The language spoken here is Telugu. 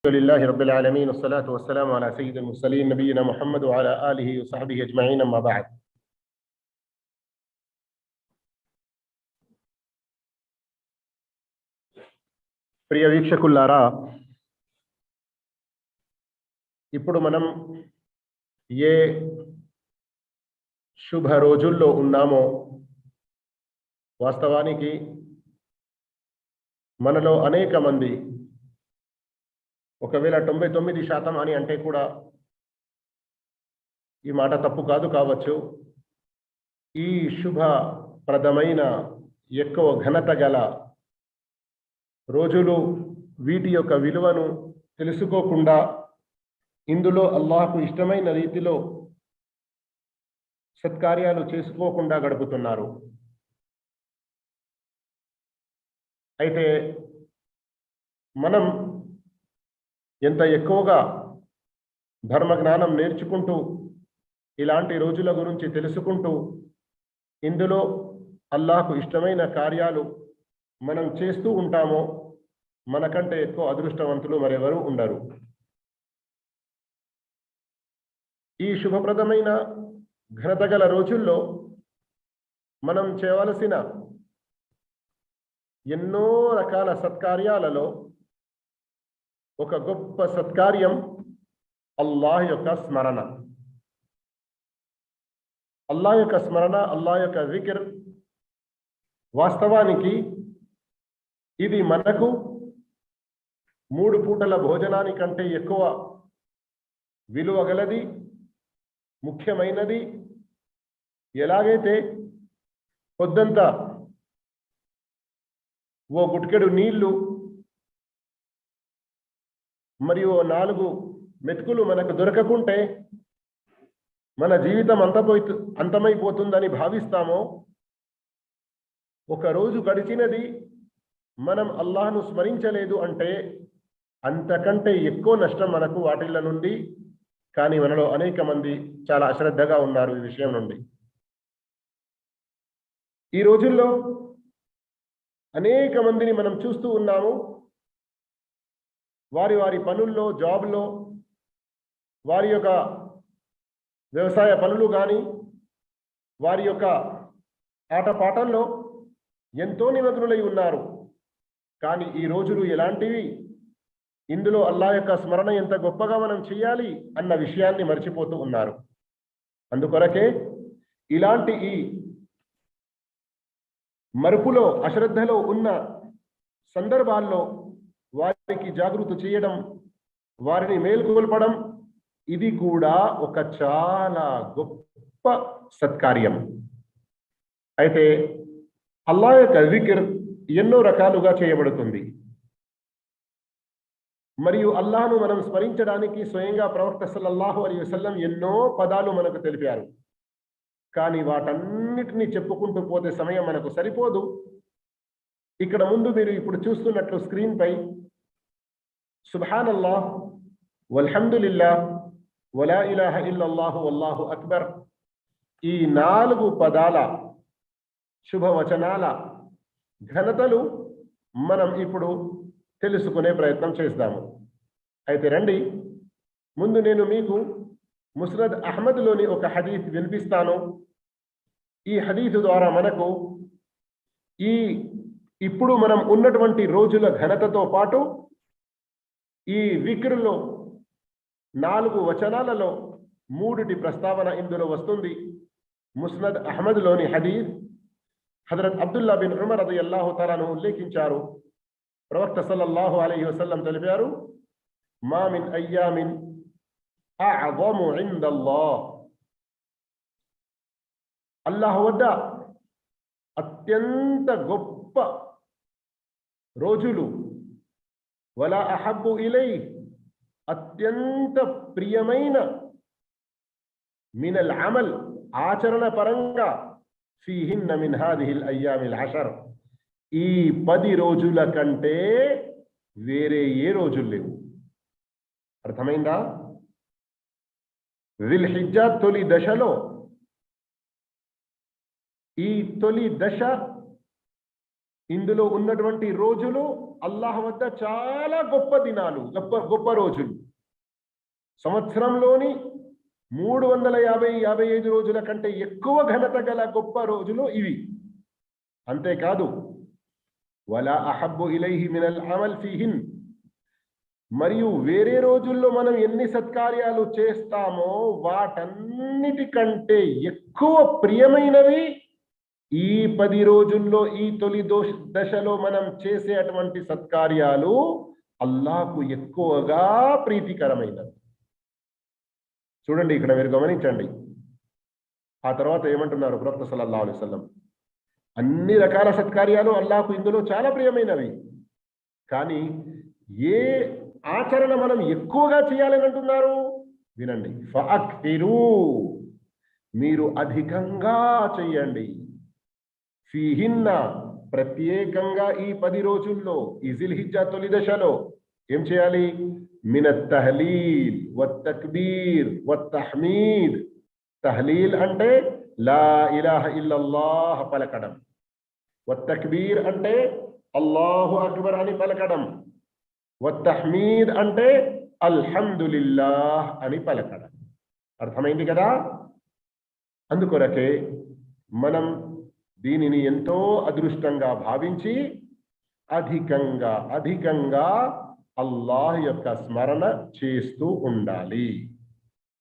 لله رب العالمين والصلاة والسلام على سيد المرسلين نبينا محمد وعلى آله وصحبه أجمعين أما بعد ప్రియ వీక్షకులారా ఇప్పుడు మనం ఏ శుభ రోజుల్లో ఉన్నామో వాస్తవానికి మనలో అనేక మంది ఒకవేళ తొంభై తొమ్మిది శాతం అని అంటే కూడా ఈ మాట తప్పు కాదు కావచ్చు. ఈ శుభప్రదమైన ఎక్కువ ఘనత గల రోజులు వీటి యొక్క విలువను తెలుసుకోకుండా ఇందులో అల్లాహకు ఇష్టమైన రీతిలో సత్కార్యాలు చేసుకోకుండా గడుపుతున్నారు. అయితే మనం ఎంత ఎక్కువగా ధర్మ జ్ఞానం నేర్చుకుంటూ ఇలాంటి రోజుల గురించి తెలుసుకుంటూ ఇందులో అల్లాహకు ఇష్టమైన కార్యాలు మనం చేస్తూ ఉంటామో మనకంటే ఎక్కువ అదృష్టవంతులు మరెవరు ఉండరు. ఈ శుభప్రదమైన ఘనత గల రోజుల్లో మనం చేయవలసిన ఎన్నో రకాల సత్కార్యాలలో ఒక గొప్ప సత్కార్యం అల్లాహ్ యొక్క స్మరణ. అల్లాహ్ యొక్క స్మరణ అల్లాహ్ యొక్క వికిర్ వాస్తవానికి ఇది మనకు మూడు పూటల భోజనానికంటే ఎక్కువ విలువ గలది ముఖ్యమైనది. ఎలాగైతే పొద్దంతా ఓ గుట్కెడు నీళ్ళు మరియు నాలుగు మెతుకులు మనకు దొరకకుంటే మన జీవితం అంతపోయి అంతమైపోతుందని భావిస్తామో? ఒక రోజు గడిచినది మనం అల్లాహను స్మరించలేదు అంటే అంతకంటే ఎక్కువ నష్టం మనకు వాటిల నుండి కానీ మనలో అనేక మంది చాలా అశ్రద్ధగా ఉన్నారు ఈ విషయం నుండి. ఈ రోజుల్లో అనేక మందిని మనం చూస్తూ ఉన్నాము. వారి వారి పనుల్లో జాబ్లో వారి యొక్క వ్యవసాయ పనులు కానీ వారి యొక్క ఆటపాటల్లో ఎంతో నిమగ్నులై ఉన్నారు. కానీ ఈ రోజులు ఎలాంటివి? ఇందులో అల్లా యొక్క స్మరణ ఎంత గొప్పగా మనం చేయాలి అన్న విషయాన్ని మర్చిపోతూ ఉన్నారు. అందుకొరకే ఇలాంటి ఈ మరుపులో అశ్రద్ధలో ఉన్న సందర్భాల్లో వారికి జాగృతి చేయడం వారిని మేల్కొల్పడం ఇది కూడా ఒక చాలా గొప్ప సత్కార్యం. అయితే అల్లా యొక్క వికిర్ ఎన్నో రకాలుగా చేయబడుతుంది. మరియు అల్లాను మనం స్మరించడానికి స్వయంగా ప్రవక్త సల్లల్లాహు అలీ వసల్లం ఎన్నో పదాలు మనకు తెలిపారు. కానీ వాటన్నిటిని చెప్పుకుంటూ పోతే సమయం మనకు సరిపోదు. ఇక్కడ ముందు మీరు ఇప్పుడు చూస్తున్నట్లు స్క్రీన్ పై సుబ్హాన్ అల్లాహ్ వలా ఇలాహ ఇల్లల్లాహు వల్లాహు అక్బర్ ఈ నాలుగు పదాల శుభవచనాల ఘనతలు మనం ఇప్పుడు తెలుసుకునే ప్రయత్నం చేస్తాము. అయితే రండి ముందు నేను మీకు ముస్రద్ అహ్మద్లోని ఒక హదీఫ్ వినిపిస్తాను. ఈ హదీఫ్ ద్వారా మనకు ఈ ఇప్పుడు మనం ఉన్నటువంటి రోజుల ఘనతతో పాటు ఈ విక్రులో నాలుగు వచనాలలో మూడిటి ప్రస్తావన ఇందులో వస్తుంది. ముస్నద్ అహ్మద్లోని హదీద్ హజరత్ అబ్దుల్లా బిన్ ఉమర్ అది అల్లాహు తలాను ఉల్లేఖించారు. ప్రవక్త సల్లల్లాహు అలైహి వసల్లం తెలిపారు మామిన్ అయ్యామిన్ అఅظము ఇందల్లాహ్. అల్లాహ్ వద్ద అత్యంత గొప్ప రోజులు వలా అహబ్బు ఇలై అత్యంత ప్రియమైన మినల్ అమల్ ఆచరణ పరంగా ఫీహిన్న మిన్ హాదిహిల్ అయ్యామిల్ హషర్ ఈ పది రోజుల కంటే వేరే ఏ రోజులు లేవు. అర్థమైందా? విల్హిజ్జా తొలి దశలో ఈ తొలి దశ ఇందులో ఉన్నటువంటి రోజులు అల్లాహ్ వద్ద చాలా గొప్ప దినాలు గొప్ప గొప్ప రోజులు. సంవత్సరంలోని మూడు వందల యాభై యాభై ఐదు రోజుల కంటే ఎక్కువ ఘనత గల గొప్ప రోజులు ఇవి. అంతేకాదు వలా అహబ్బు ఇలైహి మినల్ అమల్ ఫిహిన్. మరియు వేరే రోజుల్లో మనం ఎన్ని సత్కార్యాలు చేస్తామో వాటన్నిటికంటే ఎక్కువ ప్రియమైనవి ఈ పది రోజుల్లో ఈ తొలి దోష దశలో మనం చేసే అటువంటి సత్కార్యాలు అల్లాకు ఎక్కువగా ప్రీతికరమైనవి. చూడండి ఇక్కడ మీరు గమనించండి. ఆ తర్వాత ఏమంటున్నారు ప్రవక్త సల్లల్లాహు అలైహి అన్ని రకాల సత్కార్యాలు అల్లాకు ఇందులో చాలా ప్రియమైనవి. కానీ ఏ ఆచరణ మనం ఎక్కువగా చేయాలని అంటున్నారు? వినండి. మీరు అధికంగా చెయ్యండి ఫీహిన్న ప్రత్యేకంగా ఈ పది రోజుల్లో ఈ జిల్హిజ్జా తొలి దశలో ఏం చేయాలి? మిన తహలీల్ వత్తక్బీర్ వత్తహమీద్ తహలీల్ అంటే లా ఇలాహ ఇల్లల్లాహ్ పలకడం. వత్తక్బీర్ అంటే అల్లాహు అక్బర్ అని పలకడం. వత్తహమీద్ అంటే అల్హందులిల్లాహ్ అని పలకడం. అర్థమైంది కదా? అందుకొరకే మనం దీనిని ఎంతో అదృష్టంగా భావించి అధికంగా అధికంగా అల్లాహ్ యొక్క స్మరణ చేస్తూ ఉండాలి.